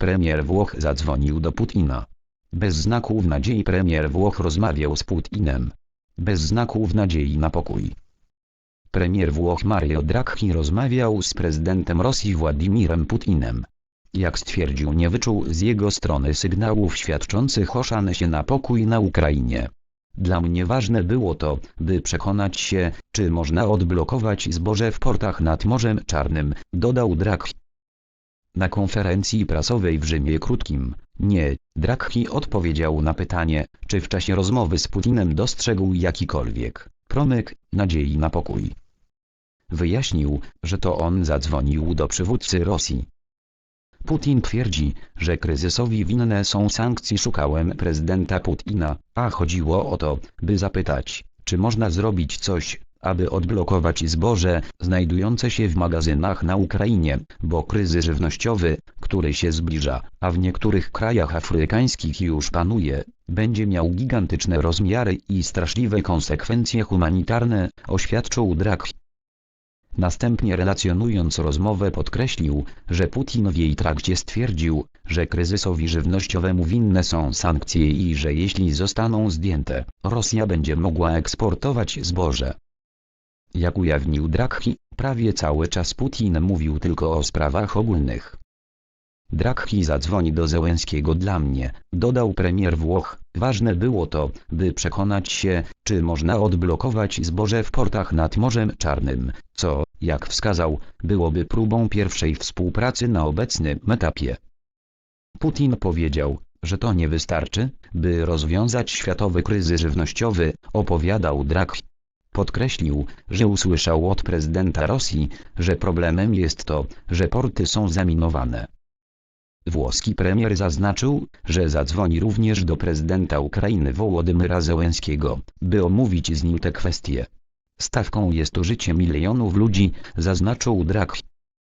Premier Włoch zadzwonił do Putina. Bez znaków nadziei premier Włoch rozmawiał z Putinem. Bez znaków nadziei na pokój. Premier Włoch Mario Draghi rozmawiał z prezydentem Rosji Władimirem Putinem. Jak stwierdził nie wyczuł z jego strony sygnałów świadczących o szansie na pokój na Ukrainie. Dla mnie ważne było to, by przekonać się, czy można odblokować zboże w portach nad Morzem Czarnym, dodał Draghi. Na konferencji prasowej w Rzymie krótkim, nie, Draghi odpowiedział na pytanie, czy w czasie rozmowy z Putinem dostrzegł jakikolwiek promyk nadziei na pokój. Wyjaśnił, że to on zadzwonił do przywódcy Rosji. Putin twierdzi, że kryzysowi winne są sankcje. Szukałem prezydenta Putina, a chodziło o to, by zapytać, czy można zrobić coś, aby odblokować zboże znajdujące się w magazynach na Ukrainie, bo kryzys żywnościowy, który się zbliża, a w niektórych krajach afrykańskich już panuje, będzie miał gigantyczne rozmiary i straszliwe konsekwencje humanitarne, oświadczył Draghi. Następnie relacjonując rozmowę podkreślił, że Putin w jej trakcie stwierdził, że kryzysowi żywnościowemu winne są sankcje i że jeśli zostaną zdjęte, Rosja będzie mogła eksportować zboże. Jak ujawnił Draghi, prawie cały czas Putin mówił tylko o sprawach ogólnych. Draghi zadzwoni do Zełenskiego dla mnie, dodał premier Włoch. Ważne było to, by przekonać się, czy można odblokować zboże w portach nad Morzem Czarnym, co, jak wskazał, byłoby próbą pierwszej współpracy na obecnym etapie. Putin powiedział, że to nie wystarczy, by rozwiązać światowy kryzys żywnościowy, opowiadał Draghi. Podkreślił, że usłyszał od prezydenta Rosji, że problemem jest to, że porty są zaminowane. Włoski premier zaznaczył, że zadzwoni również do prezydenta Ukrainy Wołodymyra Zełenskiego, by omówić z nim te kwestie. Stawką jest życie milionów ludzi, zaznaczył Draghi.